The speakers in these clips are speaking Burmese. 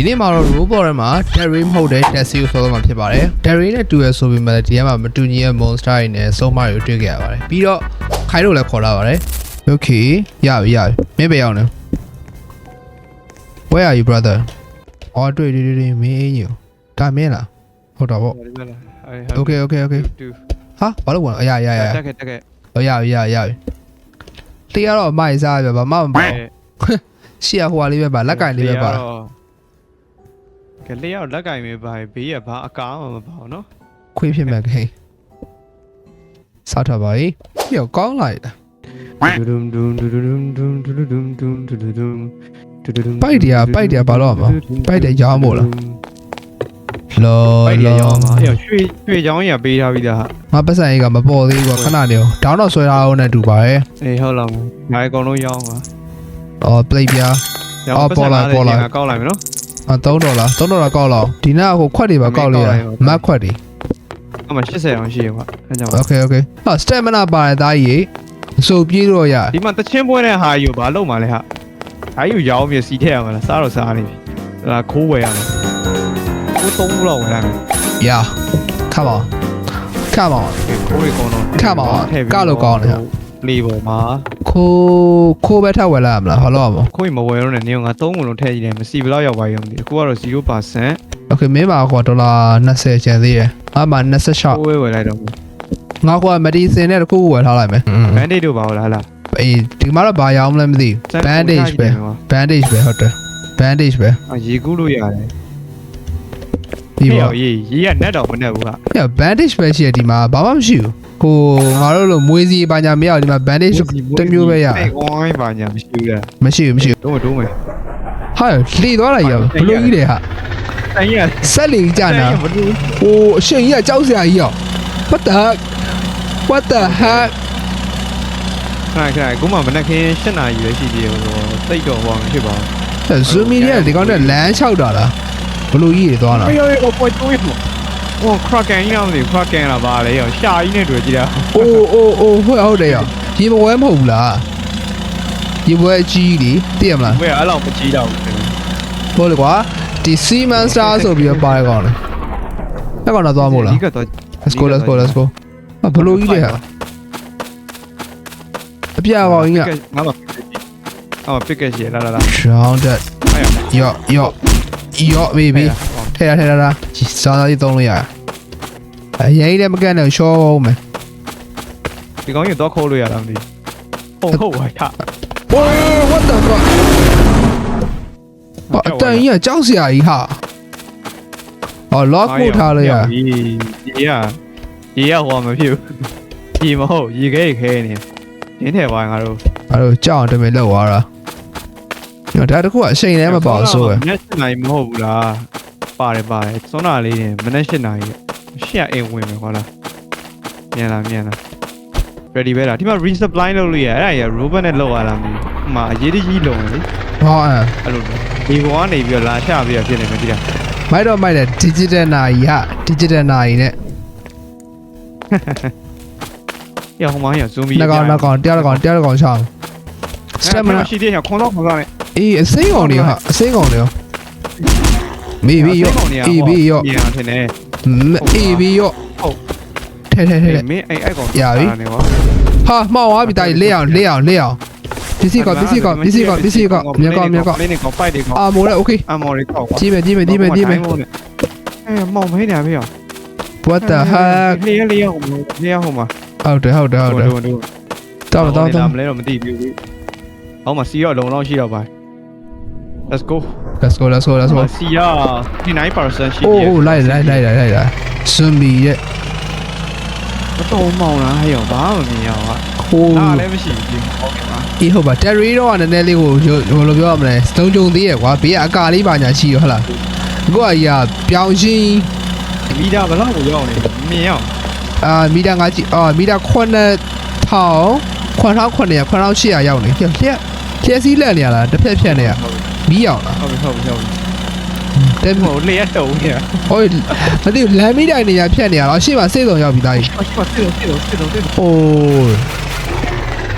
ဒီနေ့မှာတော့ robot ထဲမှာ Derry မဟုတ်တဲ့ Taxi ကိုဆောတော့မှာဖြစ်ပါတယ် Derry နဲ့တူရဆိုပေမဲ့ဒီထဲမှာမတူညီတဲ့ monster တွေနဲ့ဆုံးမတွေကိုတွေ့ခဲ့ရပါတယ်ပြီးတော့ခိုင်တို့လည်းခေါ်လာပါတယ် Okay ရပြီရပြီမင်းပဲရောက်နေ Where are you brother အော်တွေ့တွေ့တွေ့တွေ့မင်းအင်းကြီးဒါမင်းလားဟုတ်တော့ဗော Okay okay okay ဟာဘာလို့ဝင်အရာအရာအရာတက်ခဲ့တက်ခဲ့အရာအရာအရာတေးရတော့မိုက်စားပဲဘာမှမပေါ့ရှေ့ကဟိုဟာလေးပဲပါလက်ကင်လေးပဲပါ ကလေးရောက်လက်ကင်ပဲပါဘေးကဘာအကားမှမပါဘူးနော်ခွေးဖြစ်မဲ့ခိစားထားပါ E ပြောကောင်းလိုက်တာဒုဒုံဒုံဒုဒုံဒုံဒုဒုံဒုံဒုဒုံဒုံဒုဒုံပိုက်တရားပိုက်တရားဘာလို့ရမှာပိုက်တယ်ရောင်းမို့လားလောပိုက်တယ်ရောလောင်းမှာအဲ့ရွှေရွှေချောင်းကြီးပေးထားပြီးသားဟာငါပတ်စံကြီးကမပေါ်သေးဘူးကွာခဏနေအောင်ဒေါင်းတော့ဆွဲထားအောင်နဲ့တူပါရဲ့အေးဟုတ်လားငါအကုန်လုံးရောင်းပါအော် play ပြားအော်ပေါ်လာပေါ်လာကောက်လိုက်မယ်နော် အ3ဒေါ်လာ3ဒေါ်လာကောက်လောက်ဒီနာဟိုခွက်တွေပါကောက်လို့ရမတ်ခွက်တွေအမှ80အောင်ရှိရပါအဲ့ကြောင့် Okay okay ဟာ stamina ပါတယ်သားကြီးအစိုးပြေးတော့ရဒီမှာတချင်းပွဲတဲ့ဟာယူဘာလုပ်မှာလဲဟာဟာယူရောင်းပြီးစီထည့်ရမှာလားစားတော့စားနေပြီဒါခိုးဝယ်ရမယ်ကိုသုံးဘူးလောက်ဝယ်လိုက်မယ် Yeah come on come on ခိုးရီကောင်းတော့ Come on ကလို့ကောင်းတယ်ဟာလေပေါ်မှာ ခိုးခိုးပဲထပ်ဝယ်လာမလားဘာလို့ရမလဲခိုးရီမဝယ်တော့နဲ့နင်းကငါသုံးခုလုံးထည့်ကြည့်တယ်မစီဘယ်လောက်ရောက်ပါရုံဒီအခုကတော့0% Okay မင်းပါကွာဒေါ်လာ20ကျန်သေးတယ်ငါမှ26ခိုးဝယ်ဝယ်လိုက်တော့ငါကွာ medicine နဲ့တစ်ခုခုဝယ်ထားလိုက်မယ်ဘန်ဒေ့တို့ပါလားလားအေးဒီမှာတော့ဘာရောင်းမလဲမသိဘူး bandage ပဲ bandage ပဲဟုတ်တယ် bandage ပဲအာရေကူးလို့ရတယ် ဒီပါရေရေကနက်တော့မနက်ဘူးကည bandage ပဲရှိရဒီမှာဘာမှမရှိဘူးကိုငါတို့လိုမွေးစီဘာညာမရဘူးဒီမှာ bandage တစ်မျိုးပဲရအဲ့ဝိုင်းပါညာမရှိဘူးလားမရှိဘူးမရှိဘူးတော့တော့မယ်ဟာလှေသွားတာကြီးဘလို့ကြီးတယ်ဟာတိုင်းရဆက်လီကြနာမလို့ဟိုအရှင်ကြီးကကြောက်စရာကြီးရော what the heck what the heck ခဏခဏအခုမှမနက်ခင်း7နာရီပဲရှိသေးတယ်ဟိုတိတ်တော့ဟောမဖြစ်ပါဘူးဇူမီရဲ့ဒီကောင်နဲ့လမ်းလျှောက်တာလား ဘလို့ကြီးတွေသွားတာအေးအေးပေါ်တိုးရဟိုခရကန်ကြီးတော့မသိခရကန်လာပါလေရောရှာကြီးနဲ့တွေ့ကြည့်တာအိုးအိုးအိုးဟုတ်ဟုတ်တယ်ရောရေမဝဲမဟုတ်ဘူးလားရေပွဲအကြီးလေသိရမလားဘယ်အဲ့လောက်မကြီးတော့ဘူးဟုတ်လေကွာဒီစီမန်စတာဆိုပြီးတော့ပါတယ်ကောင်လေအဲ့ကောင်တော့သွားမို့လားဒီကတော့ let's go let's go let's go အဘလို့ကြီးတွေဟာအပြာကောင်ကြီးကငါမငါမပစ်ကက်ရှိလာလာလာ grounded အဲ့ရ ရော့ဘေးဘေးထဲရထဲရတာစားစားလေးသုံးလို့ရအရင်လည်းမကန့်တော့ရှော့အောင်မယ်ဒီကောင်ကြီးတော့ခိုးလို့ရတာမသိဟုတ်ဟုတ်ပါခဟိုး what the fuck ဘာအတန်ကြီးကကြောက်စရာကြီးဟာဟော lock ပို့ထားလို့ရဒီရဒီရဟောမဖြစ်ဘူးဒီမဟုတ်ရေခဲရေခဲနေနင်းထဲပါငါတို့အဲ့တော့ကြောက်အောင်တမင်လောက်သွားတာ ဒါတခုကအချိန်လည်းမပေါ့ဆိုရယ်မနေ့7နိုင်မဟုတ်ဘူးလားပါတယ်ပါတယ်စွန်းနာလေးနေမနေ့7နိုင်ရှက်အိမ်ဝင်မယ်ဟောလားမြန်လားမြန်လား ready ပဲလားဒီမှာ resupply လုပ်လို့ရအဲ့ဒါကြီး robot နဲ့လောက်ရလားမသိဘူးဟိုမှာအရေးတကြီးလုံတယ်လေဟောအဲ့အဲ့လိုဒီဘောကနေပြီးတော့လာချပြီးတော့ဖြစ်နေမယ်ဒီလားမိုက်တော့မိုက်တယ် digital နာရီဟာ digital နာရီနဲ့ရဟိုမှာရ zoom နှစ်ကောင်နှစ်ကောင်တရားတစ်ကောင်တရားတစ်ကောင်ချအောင် stamina stamina ရှိသေးတယ်ခွန်တော့ခွန်တော့နဲ့ အေးအစိမ်းကောင်တွေဟာအစိမ်းကောင်တွေရောမေးပြီးရောအေးပြီးရော ပြန်ထင်တယ် အေးပြီးရော ဟုတ် ထဲထဲထဲ မင်းအဲ့အဲ့ကောင် ရပြီ နေပါ ဟာမှောက်သွားပြီတာကြီးလက်အောင်လက်အောင်လက်အောင်ပစ္စည်းကောပစ္စည်းကောပစ္စည်းကောပစ္စည်းကောမြေကောမြေကော မင်းနေကောင်ပိုက်တွေကောင် အာမိုးလည်းโอเค အမော်တွေကောက် ကြည့်မယ်ကြည့်မယ်ကြည့်မယ်ကြည့်မယ် အဲမောင်မင်းနေပြီရော what the heck လျှက်လျှက်ဟိုမှာလျှက်ဟိုမှာ ဟုတ်တယ်ဟုတ်တယ်ဟုတ်တယ် တို့တို့ တောင်းတောင်းတောင်း မလဲတော့မသိဘူးဟောမှာစီရောလုံလောက်ရှိတော့ပါ Let's go. Let's go. Let's go. Let's go. စီယာ9%ရှိ Oh, တယ် oh, light, light, light, light, light. စွန်မီရဲ့ မတော်မောင်လားဟဲ့ရောဘာမှမမြင်ရအောင် Oh, ဟာအားလည်းမရှိဘူးဟုတ်ကဲ့ပါအေးဟုတ်ပါ Terry တော့ကနည်းနည်းလေးကိုဟိုဘယ်လိုပြောရမလဲစုံကြုံသေးရဲ့ကွာဘေးကအကာလေးပါညာရှိရောဟုတ်လားအခုအရာပြောင်းရှင်းမီတာဘယ်လောက်ကိုရောက်နေလဲမမြင်ရအောင်အာမီတာ5ကြည့်အာမီတာ9000 9800 9800ရောက်နေပြက်ပြက်ပြက်စီးလက်နေရလားတစ်ဖက်ဖြက်နေရ ဟုတ်ကဲ့ မီးအောင်လားဟုတ်ပြီဟုတ်ပြီဟုတ်ပြီတဲ့ဟိုလျှက်တုံးနေဟိုမသိဘူးလမ်းမီးတိုင်နေရဖြတ်နေရတော့အရှိမစိတ်ဆုံးရောက်ပြီသားကြီးဟိုရှိမှစစ်လို့စစ်လို့စစ်လို့စစ်လို့ဟိုး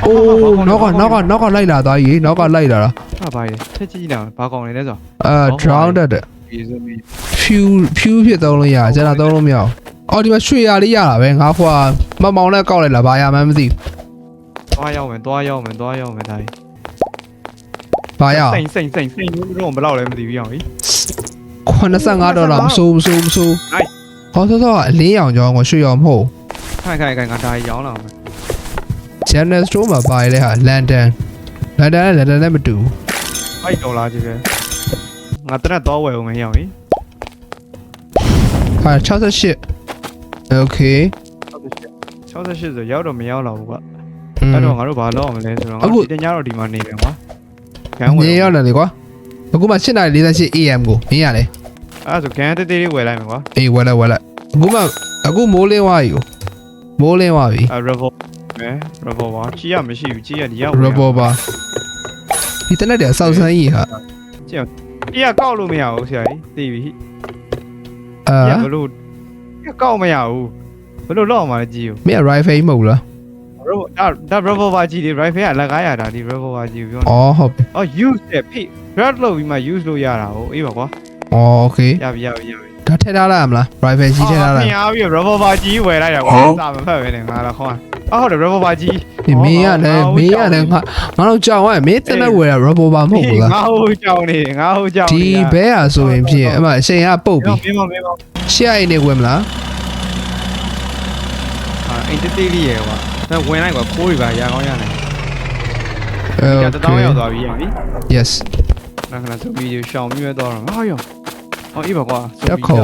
အိုးနောက်ကနောက်ကနောက်ကလိုက်လာသားကြီးနောက်ကလိုက်လာတာဟာပါလေချက်ကြည့်နေတာဘာကောင်လဲလဲဆိုအာ drowned တဲ့ဒီဆိုပြီး few few ဖြစ်သုံးလို့ရကျွန်တော်သုံးလို့မရအောင်အော်ဒီမှာရွှေရလေးရတာပဲငါဖွာမမောင်နဲ့ကောက်လိုက်လားဘာရမှန်းမသိဘူးသွားရောက်မယ်သွားရောက်မယ်သွားရောက်မယ်ဒါကြီး ဘာရအောင်စိန်စိန်စိန်စိန်တို့ဘယ်လောက်လဲမသိဘူးအောင်ဟိ85ဒေါ်လာမစိုးမစိုးမစိုး Nice ဟောဆောဆောအလင်းရောင်ကြောင်းကိုရွှေရောင်မဟုတ်ခိုင်ခိုင်ခိုင်ငါဒါကြီးရောင်းလာမယ် general store မှာပါရတဲ့ဟာ London London နဲ့ London နဲ့မတူဘူးအဲ့ဒေါ်လာကြီးပဲငါတရက်တော့ဝယ်အောင်မရအောင်ဟိဟာ68 okay 68ဆိုရောက်တော့မရောက်တော့ဘူးကွာอืมအဲ့တော့ငါတို့ဘာလုပ်အောင်လဲဆိုတော့အခုဒီညတော့ဒီမှာနေတယ်ကွာ ဂန်ဝယ်နေရောက်တယ်လေကွာအခုမှ8:48 AM ကိုမင်းရလေအဲ့ဒါဆိုဂန်တေးတေးလေးဝယ်လိုက်မယ်ကွာအေးဝက်လက်ဝက်လက်အခုမှအခုမိုးလင်းသွားပြီကိုမိုးလင်းသွားပြီအဲ revolver မဲ revolver ကြီးရမရှိဘူးကြီးရဒီရောက် revolver ဒီတနက်တည်းအဆောက်ဆန်းကြီးဟာကြီးရကောက်လို့မရဘူးဆရာကြီးသိပြီအာကြီးရဘလို့ကြီးကောက်မရဘူးဘလို့လောက်အောင်မလဲကြီးကိုမင်း rifle မဟုတ်လား Bravo ဒါ Bravo ဘာကြီးဒီ rifle ကအလကားရတာဒီ Bravo ဘာကြီးပြောနေ။အော်ဟုတ်ပြီ။အော် use တယ်ဖိ grab လုပ်ပြီးမှ use လုပ်ရတာဟိုအေးပါကွာ။အော် okay ။ရပြီရပြီရပြီ။ဒါထည့်ထားလိုက်ရမလား rifle ကြီးထည့်ထားလိုက်။အော်ပြင်ရပြီ Bravo ဘာကြီးဝယ်လိုက်တာကွာ။စာမဖတ်ပဲနဲ့ငါတော့ခေါင်း။အော်ဟုတ်တယ် Bravo ဘာကြီး။ဒီမင်းရလည်းမင်းရလည်းငါငါတို့ကြောင်ရမင်းတနက်ဝယ်တာ Bravo ဘာမဟုတ်ဘူးလား။ငါဟိုကြောင်နေငါဟိုကြောင်နေ။ဒီဘဲอ่ะဆိုရင်ဖြစ်အမအရှင်ကပုတ်ပြီ။မင်းမမင်းမ။ရှေ့အိမ်နေဝယ်မလား။အိမ်တသေးလေးရယ်ကွာ။ တော့ဝင်လိုက်ကွာခိုးပြီပါရာကောင်းရနိုင်ညတတောင်းရောက်သွားပြီရပြီ yes နာခဏသူပြီးရှောင်ပြီးပဲသွားတော့ဟာယောအော်အေးပါကွာတက်ခုံ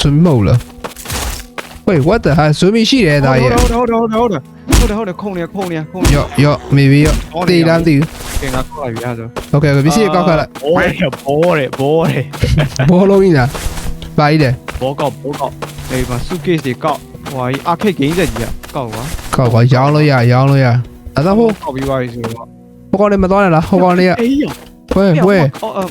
ဆွမ်မို့လား Wait what the hell ဆွမ်မီရှိတယ်ဒါရဲ့ဟုတ်တယ်ဟုတ်တယ်ဟုတ်တယ်ဟုတ်တယ်ဟုတ်တယ်ခုံနေခုံနေခုံနေယော့ယော့ maybe ယော့တေးလားတေးကင်ကခေါ်ရရဆို Okay okay ပြီးစီကောက်ခါလိုက်ဘောတယ်ဘောတယ်ဘောတယ်ဘောလုံးကြီးလားပါရည်တယ်ဘောကောက်ဘောကောက်အေးပါ suitcase တွေကောက် ဟိုဟာကြီးအခက်ဂိမ်းဆက်ကြီးကကောက်ကွာကောက်ကွာရောင်းလို့ရရောင်းလို့ရအဲ့ဒါဟိုကောက်ပြီးသွားပြီဆိုတော့ဟိုကောင်လည်းမသွားနဲ့လားဟိုကောင်လေးကအေးရောဝဲဝဲအော်အော်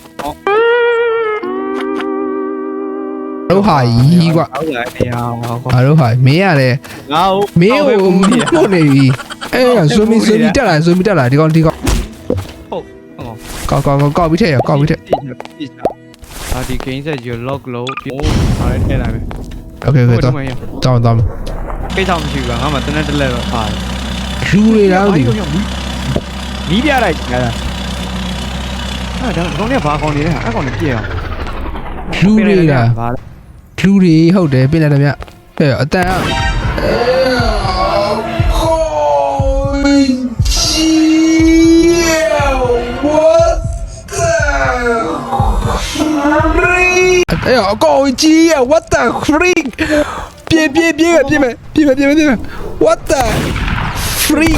တို့ဟာကြီးကွာဟုတ်လားနေရာဟောငါတို့ဟာမင်းရတယ်ငါ့ကိုမင်းကိုမှုတ်နေပြီအဲ့ဒါဇူမီဇူမီတက်လာဇူမီတက်လာဒီကောင်ဒီကောင်ဟုတ်ကောက်ကောက်ကောက်ကောက်ပြီးထည့်ရကောက်ပြီးထည့်အာဒီ gain set ကြီး log လို့ပြီးဟာလည်းထည့်လိုက်မယ် Okej, okej, to. Tam, tam. ကိစ္စမရှိဘူးကငါမှတနက်တက်လက်တော့ပါ Żury rady. နီးပြလိုက်အဲ့ဒါအဲ့ဒါကောင်လေးကဘာကောင်နေလဲအဲ့ကောင်နေပြည့်အောင် Żury ra. ဘာလဲ Żury, hołd, pin na mnie. Ej, a ta. What the? 哎呀，高级呀！What the freak！别别别别别别别别别别！What the freak！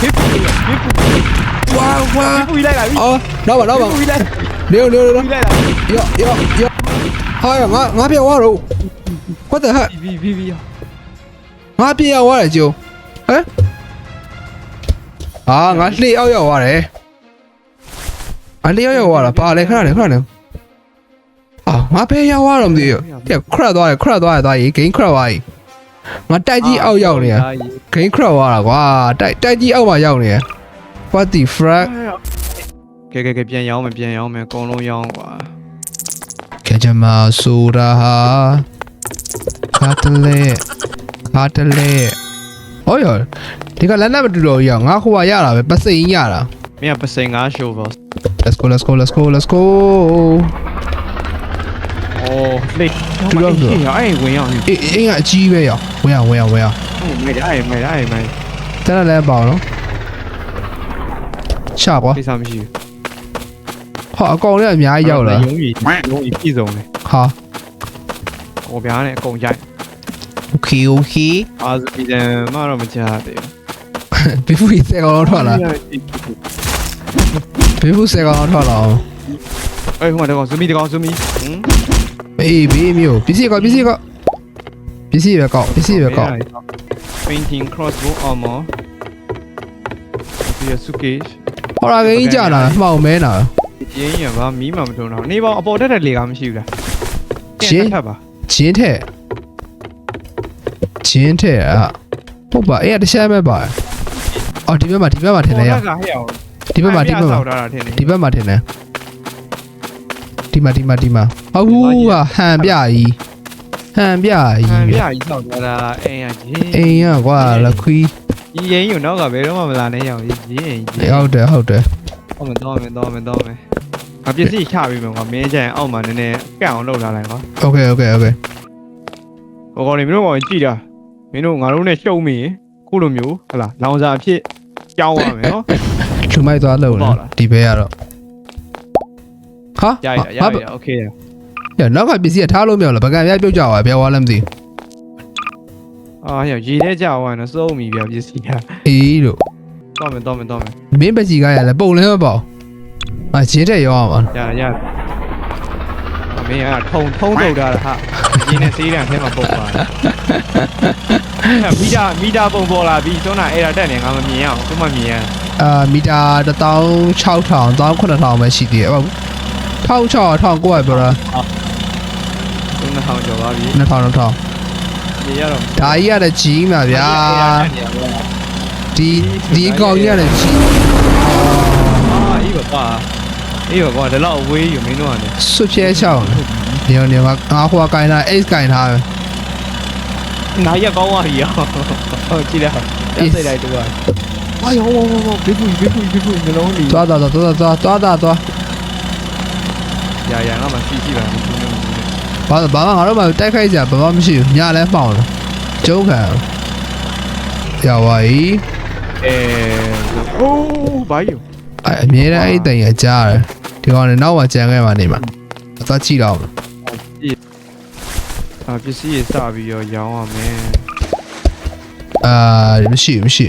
别补了，别补了！哇哇！别补一代了！啊，老板老板！别补一代！留留留留！要要要！哎呀，俺俺别玩了！What the heck！别别别！俺别要玩了就，哎。啊，俺是幺幺娃嘞，俺是幺幺娃了，爸来看嘞，看嘞。 က်ရောက်သွားတာပါလေခဏလေခဏလေအာငါပဲရောက်သွားတော့မသိဘူးပြခရက်သွားတယ်ခရက်သွားတယ်သွားရင် game ခရက်သွားရင်ငါတိုက်ကြီးအောက်ရောက်နေရ game ခရက်သွားတာကွာတိုက်တိုက်ကြီးအောက်မှာရောက်နေရ what the fuck ကဲကဲကဲပြန်ရောင်းမယ်ပြန်ရောင်းမယ်အကုန်လုံးရောင်းကွာခဲချမဆိုတာဟာခါတလေခါတလေဟောရဒီကလမ်းနဲ့မတူတော့ရငါခွာရတာပဲပစိန်ရတာမင်းကပစိန်ငါ show ပါ Let's go let's go let's go let's go 累，我们一起要爱文样，အင်းအင်းကအကြီးပဲရောဝယ်ရဝယ်ရဝယ်ရ哎没得爱没得爱没，တန်းလည်းပါအောင်နော်ချကွာ为啥没去？ဟာအကောင်လေးအများကြီးရောက်လာ永远永远一种嘞，ဟာ我别嘞，公家，โอเคโอเค还是别人嘛那么家的，ဘေးဖူကြီးဆယ်ကောင်လောက်ထွက်လာ，ဘေးဖူဆယ်ကောင်လောက်ထွက်လာအောင်哎，我这个什么这个什么，嗯， ဇူမီဟမ်အေးဘေးမျိုးပစ္စည်းကောက်ပစ္စည်းကောက်ပစ္စည်းပဲကောက်ပစ္စည်းပဲကောက် painting crossbow armor ဒီစုကေးဟောလာကင်းကြလာမှောင်မဲနာရင်းရပါမီးမှမထုံတော့နေပေါအပေါ်တက်တဲ့လေကမရှိဘူးလားထပ်ပါဂျင်းထဲဂျင်းထဲอ่ะဟုတ်ပါအဲ့ဒါတခြားပဲပါအော်ဒီဘက်မှာဒီဘက်မှာထင်တယ်ရကဟဲ့အောင်ဒီဘက်မှာဒီဘက်မှာဆောက်ထားတာထင်တယ်ဒီဘက်မှာထင်တယ် ဒီမှာဒီမှာဒီမှာအဟူးကဟန်ပြကြီးဟန်ပြကြီး ဟန် ဗျ ပြကြီးဆောက်ထားတာအိမ်ရကြီး အိမ်ရကွာလခွီး ဒီရင်ယူနောက်ကဘယ်တော့မှမလာနိုင်အောင်ကြီးကြီးရင်ကြီး ဟုတ်တယ်ဟုတ်တယ် ဟုတ်မယ်တော့မယ်တော့မယ်တော့မယ်ငါပစ္စည်းချပြီးမယ်ကွာမင်းကျရင်အောက်မှာနည်းနည်းကန့်အောင်လုပ်ထားလိုက်ကွာ โอเคโอเคโอเค ဟိုကောင်နေမင်းတို့ကောင်ကြည့်တာမင်းတို့ငါတို့နဲ့ရှုံးမိရင်ခုလိုမျိုးဟလာလောင်စာအဖြစ်ကြောင်းရမယ်နော် လူမိုက်သွားလို့ ဟုတ်လား ဒီဘဲကတော့ ဟာ ရရရရโอเค ရနောက်ကပစ္စည်းကထားလို့မရဘူးလားဗကန်ပြပြုတ်ကြပါဘယ်ဝါလဲမသိ အာရရေထဲကြောင်းရနော်စိုးမိပြပစ္စည်းက အေးလို့ တော့မယ်တော့မယ်တော့မယ် မင်းပကြီးကရလဲပုံလဲမပေါ့အချင်းတဲ့ရောအောင်ပါ ရရအမေကထုံထုံးထုတ်ထားတာဟာရင်းနဲ့စေးတံထဲမှာပုတ်ပါတယ်အဲ့မီတာမီတာပုံပေါ်လာပြီးသွန်းတာအဲ့ဒါတက်နေငါမမြင်ရအောင်သူမှမြင်ရ အာမီတာ16000 18000ပဲရှိသေးတယ်ဟုတ် 1600 1900ပြောတာ2000ကျော်ပါပြီ2000 2000ရေရတော့ဒါကြီးကလည်းကြီးမှာဗျာဒီဒီကောင်ကြီးကလည်းကြီးအာအေးပါပါအေးပါပါဒါတော့ဝေးယူမင်းတို့ကလည်းဆွဖြဲချောင်းညောညောကငါဟိုကကိုင်းတာ H ကိုင်းတာပဲနားရကောင်းသွားပြီဟောကြည့်လိုက်အဲ့စိတ်လိုက်တူပါအာယောဝဝဝဘေဘူးဘေဘူးဘေဘူးနှလုံးလေးသွားသွားသွားသွားသွားသွားသွား ရရငါမှစီစီပါဘူးဘာဘာမှငါတို့မှတိုက်ခိုက်ကြဘာမှမရှိဘူးညလည်းမှောင်တယ်ကျုံးခံရောက်ပါပြီအဲအိုးဘာယူအဲအမြဲတမ်းအဲ့တိုင်ရကြားတယ်ဒီကောင်လည်းနောက်မှကြံခဲ့မှနေမှာအသွားကြည့်တော့အာပစ္စည်းရစပြီးရောရောင်းရမယ်အာမရှိဘူးမရှိ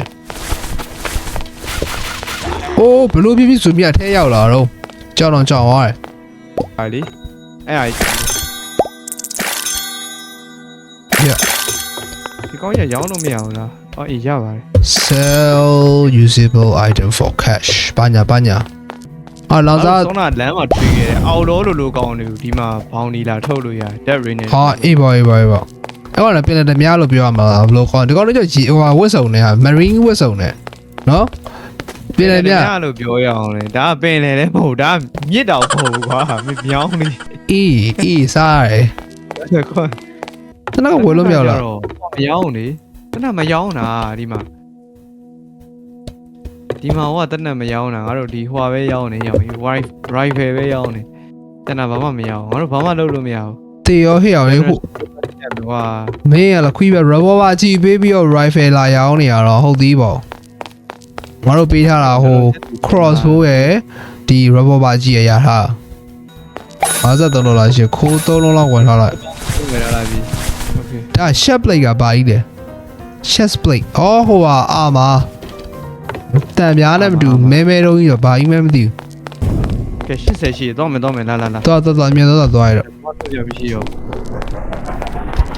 အိုးဘလို့ပြပြဆိုမြထဲရောက်လာတော့ကြောက်တော့ကြောက်သွားတယ် ဟာလေအဲ့ဟာဒီကောင်းရရောင်းလို့မရဘူးလားအော်အေးရပါတယ် sell usable item for cash ဘာညာဘာညာအာလောင်စားဆောင်းနာလမ်းမှာတွေ့ခဲ့တယ်အော်တော်လိုလိုကောင်းနေဘူးဒီမှာဘောင်းနီလာထုတ်လို့ရတယ် dead rain နဲ့ဟာအေးပါအေးပါအေးပါအဲ့ကောင်လည်းပြင်တယ်များလို့ပြောရမှာလားဘယ်လိုခေါ်ဒီကောင်လည်းကြည့်ဟိုဝတ်စုံနဲ့ဟာ marine ဝတ်စုံနဲ့နော် ပြင်တယ်များလို့ပြောရအောင်လေဒါကပင်လေလည်းမဟုတ်ဒါကမြစ်တော်ပုံကွာမမြောင်းနေအေးအေးစားရတယ်ကွာတနက်ကဝယ်လို့မရဘူးလားမရောင်းနေတနက်မရောင်းတာဒီမှာဒီမှာဟိုကတနက်မရောင်းတာငါတို့ဒီဟွာပဲရောင်းနေရောင်း wife rifle ပဲရောင်းနေတနက်ဘာမှမရောင်းငါတို့ဘာမှလုပ်လို့မရဘူးတေရောဟေ့အောင်လေခုဟွာမင်းရလားခွီးပဲ revolver ကြည့်ပေးပြီးတော့ rifle လာရောင်းနေရတော့ဟုတ်သေးပါဘူး ငါတို့ပေးထားတာဟို crossbow ရဲ့ဒီ revolver ကြီးရရထား53ဒေါ်လာရှိခိုး3လုံးလောက်ဝယ်ထားလိုက်သူ့ငယ်လာပြီ okay ဒါ chest plate ကဘာကြီးလဲ chest plate အော်ဟိုဟာအာမာတန်များလည်းမတူမဲမဲတုံးကြီးတော့ဘာကြီးမှမသိဘူးကဲ80ရှိတော့မယ်တော့မယ်လာလာလာတော်တော်တော်အမြင်တော့တော့သွားရတော့ဘာလို့ရပြီရှိရော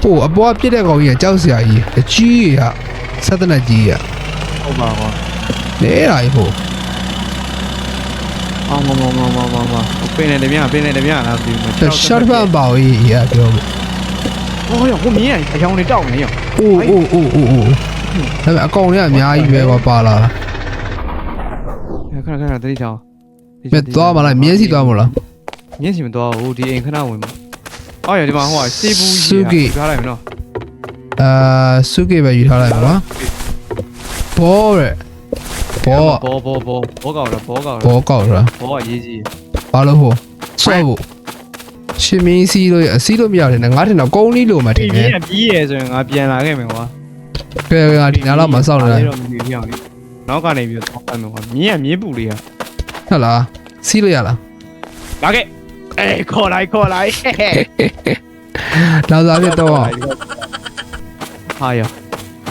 ဟိုအပေါ်ကပြစ်တဲ့ကောင်ကြီးကကြောက်စရာကြီးအကြီးကြီးကဆက်တဲ့နက်ကြီးကဟုတ်ပါကွာ နဲတာကြီးဟိုအော်မမမမမမပင်နေတယ်မြန်ပင်နေတယ်မြန်လားဒီမှာ short fan ပါကြီးရပြောလို့ဟောရောကိုမြင်ရအယောင်လေးတောက်နေရောအိုးအိုးအိုးအိုးအိုးဒါပေမဲ့အကောင်တွေကအများကြီးပဲကွာပါလာတာခဏခဏတတိချောင်းမြက်သွားမလားမြင်းစီသွားမလားမြင်းစီမသွားဘူးဒီအိမ်ခဏဝင်မှာအော်ရဒီမှာဟိုကစေဘူးကြီးထားလိုက်မနော်အာစုကေပဲယူထားလိုက်ပါကွာဘောရဲ ဘောဘောဘောဘောဘောကောက်တော့ဘောကောက်ဘောကောက်တာဘောကရေးကြီးဘာလို့ဟိုဆွဲဖို့ရှင်မင်းစီးလို့ရအစီးလို့မရတယ်နဲ့ငါထင်တော့ကုန်းလေးလို့မှထဒီင်တမြယ်င်းကပြီးရဲဆိုရင်ငါပြန်လာခဲ့မယ်ကွာကဲကဲဒီနားလောက်မှာစောင့်နေတာတော့မပြီးအောင်လေနောက်ကနေပြီးတော့ဖတ်မယ်ကွာမြင်းကမြင်းပူလေးကဟုတ်လားစီးလို့ရလားလာခဲ့အေးခေါ်လိုက်ခေါ်လိုက်နောက်စားပြတော့ဟာရော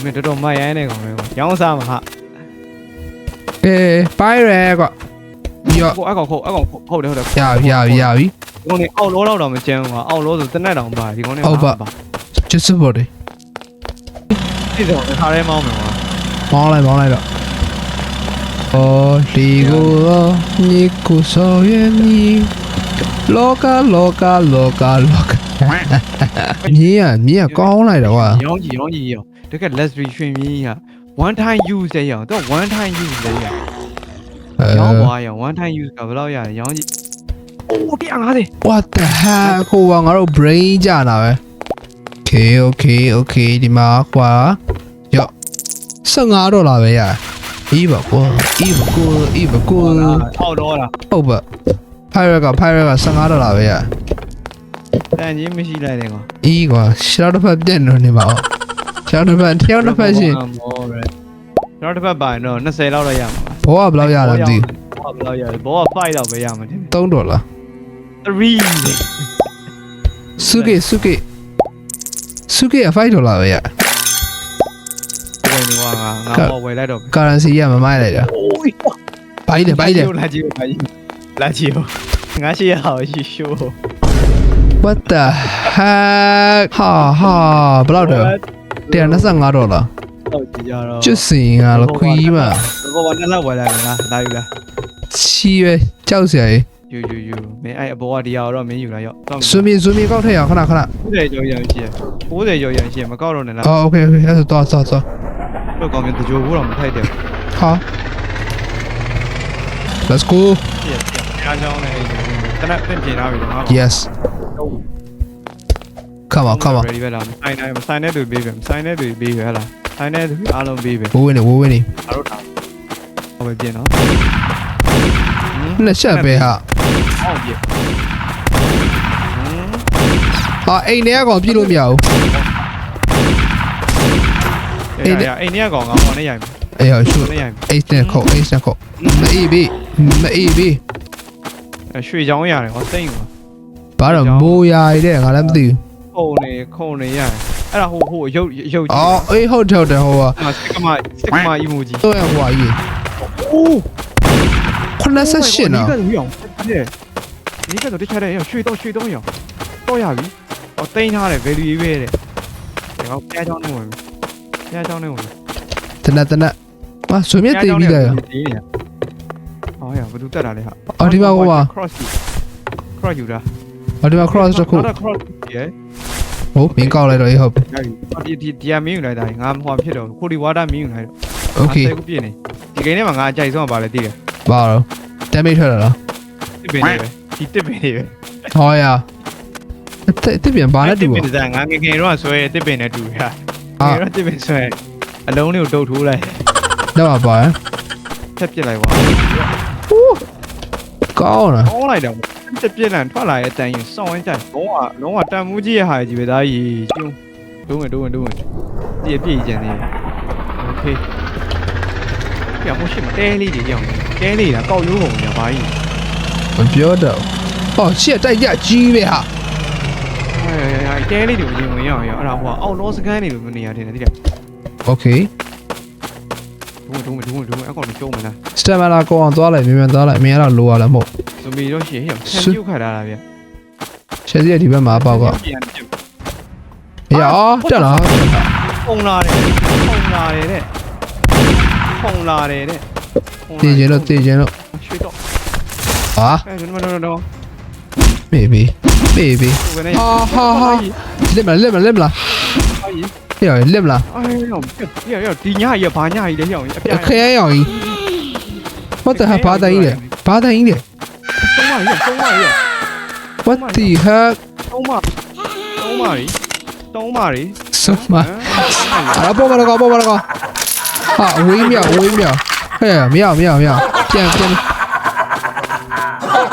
မင်းတော်တော်မိုက်ရိုင်းနေကောင်ပဲကွာရောင်းစားမှာဟာ အေးပိုင်းရဲကွာပြီးတော့ကိုအကောင်ခုတ်အကောင်ခုတ်ဟုတ်တယ်ဟုတ်တယ်ရပြီရပြီရပြီဒီကောင်နေအောက်လောတော့တော့မကျန်းကွာအောက်လောဆိုတနက်တောင်ပါဒီကောင်နေချစ်စပေါ်တယ်ဒီတော့ခါရဲမောင်းမယ်ကွာမောင်းလိုက်မောင်းလိုက်တော့အော်လီကိုညီကိုဆောရမီလောကလောကလောကလောကမြင်းရမြင်းကကောင်းလိုက်တော့ကွာရောင်းကြီးရောင်းကြီးရောတကယ် let's be ရွှင်မြင်းကြီးဟာ one time use တဲ့ရောတော့ one time use တဲ့ရောရောင်းသွားရအောင် one time use ကဘယ်လောက်ရလဲရောင်းကြည့်အိုး150 what the heck ဟိုကငါတို့ brain ကြာတာပဲ okay okay okay ဒီမှာကွာရော့15ဒေါ်လာပဲရအေးပါကွာအေးပါကွာအေးပါကွာထောက်တော့လားဟုတ်ပါ pirate က pirate က15ဒေါ်လာပဲရတန်ကြီးမရှိလိုက်တယ်ကွာအေးကွာရှောက်တစ်ဖက်ပြက်နေနေပါဦး ကျောင်းတစ်ဖက်ကျောင်းတစ်ဖက်ရှင်ကျွန်တော်တစ်ဖက်ပါရင်တော့20လောက်တော့ရမှာဘောကဘယ်လောက်ရလဲမသိဘောကဘယ်လောက်ရလဲဘောက5လောက်ပဲရမှာတင်3ဒေါ်လာ3စုကေစုကေစုကေက5ဒေါ်လာပဲရဝင်သွားငါငါပေါ်ဝယ်လိုက်တော့ currency ရမမိုက်လိုက်တာဘိုင်းတယ်ဘိုင်းတယ်လာကြည့်ပါကြီးလာကြည့်ငါရှိရအောင်ရှိရှိုး What the heck? Ha ha, ဘယ်လောက်တော့ 125ဒေါ်လာ ဟုတ်ကြည့်ရတော့ ကျွတ်စင်ကလခွီးမှာ ဘောကလည်းလောက်ဝယ်လိုက်လားလာယူလား ချီပဲကြောက်စရာကြီး ယူယူယူမင်းအဲ့အဘောကတရားတော့မင်းယူလာရော့တော့ ဇွန်မီဇွန်မီကောက်ထည့်ရအောင်ခဏခဏ 90ကျော်ရန်ရှိရ90ကျော်ရန်ရှိရမကောက်တော့နဲ့လား အော်โอเคโอเคအဲ့ဒါတော့တော့တော့ တော့ကောင်းမြန်တကြိုဘူးတော့မထိုက်တယ် ဟာ let's go ရှိရရှိရအားကြောင်းနဲ့အဲ့ဒီတနက်ပြင်ပြင်လာပြီတော့ငါ yes come on come on ready ပဲလားဆိုင်နေဆိုင်နေသူပေးပဲဆိုင်နေသူပေးပဲဟလားဆိုင်နေသူအားလုံးပေးပဲဝဝင်းနေဝဝင်းနေအားတို့တာဟောပဲပြင်နော်လက်ချက်ပဲဟာအောင်ပြဟာအိမ်ထဲကောင်ပြည့်လို့မရဘူးအေးအိမ်နေကောင်ငါပေါ်နေရိုင်အေးဟုတ်ရှုနေရိုင်အိတ်နဲ့ခုတ်အိတ်နဲ့ခုတ်မအေးပြီမအေးပြီရွှေချောင်းရတယ်ဟောစိမ့်ကွာဘာတော့မိုးရရတဲ့ငါလည်းမသိဘူး ခုံနေခုံနေရတယ်အဲ့ဒါဟိုဟိုရုပ်ရုပ်ကြီးအော်အေးဟုတ်တယ်ဟုတ်တယ်ဟိုကစကမစကမ emoji တော့ရဟိုအကြီးအိုး88နော်ဒီကတော့ရောတဲ့ဒီကတော့တခြားတဲ့ရွှေတော့ရွှေတော့ရောတော့ရပြီဟောတိန်းထားတယ် value ရေးပဲတဲ့ဒီကောင်ပြားချောင်းနေဝင်ပြားချောင်းနေဝင်တနက်တနက်ဟာဆွေမြတ်တည်ပြီးတယ်ဟောရဘယ်သူတက်တာလဲဟာအော်ဒီမှာဟိုပါ cross cross ယူတာ အော်ဒီမှာ cross တစ်ခု တော့ cross ရယ်ဟုတ်မင်းကောက်လိုက်တော့အေးဟုတ်ပြီ ဒီဒီဒီကမင်းယူလိုက်တာငါမဟောဖြစ်တော့ခိုဒီဝါတာမင်းယူလိုက်တော့ okay ကိုပြည့်နေဒီကိန်းထဲမှာငါအကြိုက်ဆုံးကဘာလဲသိတယ်ဘာတော့ damage ထွက်လာလားတစ်ပင်တွေပဲဒီတစ်ပင်တွေပဲဟောရအစ်တစ်ပြန်ဘာနဲ့တူပါ တစ်ပင်ဒီဇိုင်းငါငယ်ငယ်တော့ဆွဲတစ်ပင်နဲ့တူရအာ ငယ်တော့တစ်ပင်ဆွဲအလုံးလေးကိုတုတ်ထိုးလိုက်လက်ပါပါထက်ပြစ်လိုက်ပါဟူးကောင်းလားကောင်းလိုက်တော့ 这边人出来的单元上完站，龙华龙华弹幕机还几位大姨就，等会等会等会，这边一件的，OK，这样我什么单里的样，单里的高油红的大姨，我觉得，哦，现在价机呗哈。哎呀呀呀，单里的我认为样样，然后奥罗斯干的都没那样的，对的。OK。 ဒုံးမဒုံးဒုံးအကောင်ကျုံးမလားစတမလာကိုအောင်သွားလိုက်မြန်မြန်သွားလိုက်မင်းအဲ့ဒါလိုရလားမဟုတ်ဆိုမီတော့ရှင်ဟဲ့ဆန်ပြုတ်ခါတာလားဗျချက်စီရဲ့ဒီဘက်မှာပေါက်ကပြန်ပြုတ်အေးအော်တက်လားပုံလာတယ်ပုံလာတယ်တဲ့ပုံလာတယ်တဲ့တည်ကျင်တော့တည်ကျင်တော့ရွှေတော့ဟာအဲဒုံးမဒုံးဒုံး baby baby ဟာဟာဟာလက်မလက်မလက်မလား 야 일렘라 아형 야야 디냐 야 바냐 이래 형 야, 그래 형이 What the hell 바다 이래 바다 이래 똥마 이래 똥마 이래 What the hell 똥마 똥마 이 똥마 이 똥마 아 뽑아 나가 뽑아 나가 아 오이미야 오이미야 에 미야 미야 미야 미안 미안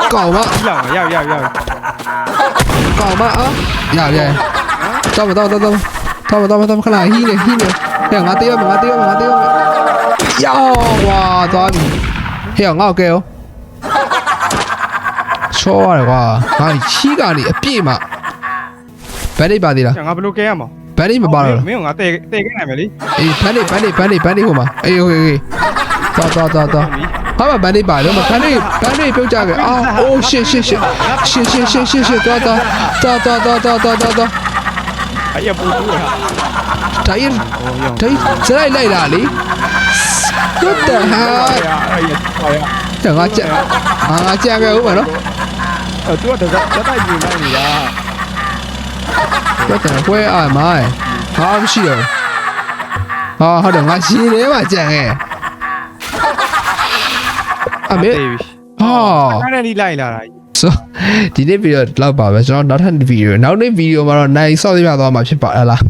까마 야야야야 까마 아 야야 到吧到吧到吧他们他们他们可能一年一年，嘿，我丢，我丢，我丢嘛，哟，哇，真，嘿，我给哦，错的话，那你七个你别嘛，你别的了，我不给嘛，别里不包了，没有，我带带给你们的，哎，别里别里别里别里好吗？哎呦，走走走走。他们把你摆了嘛？把你把你标价给啊！哦，谢谢谢谢谢谢谢谢谢，走走走走走走走走。ஐயா train train சரி இல்லை இல்லை அலி What the hell? Chẳng à chàng À chàng cái ống mà nó Ở chỗ thật ra Rất là nhiều này nhỉ? What the where am I? How am she? À họ đừng nói chi đấy mà chàng ấy À ờ, biết. À Cái này đi lại là ပြီဟာခါနဲ့ဒီလိုက်လာတာဆိုဒီနေ့ဗီဒီယိုလောက်ပါပဲကျွန်တော်နောက်ထပ်ဗီဒီယိုနောက်နေ့ဗီဒီယိုမှာတော့နိုင်ဆော့ရသွားမှာဖြစ်ပါလား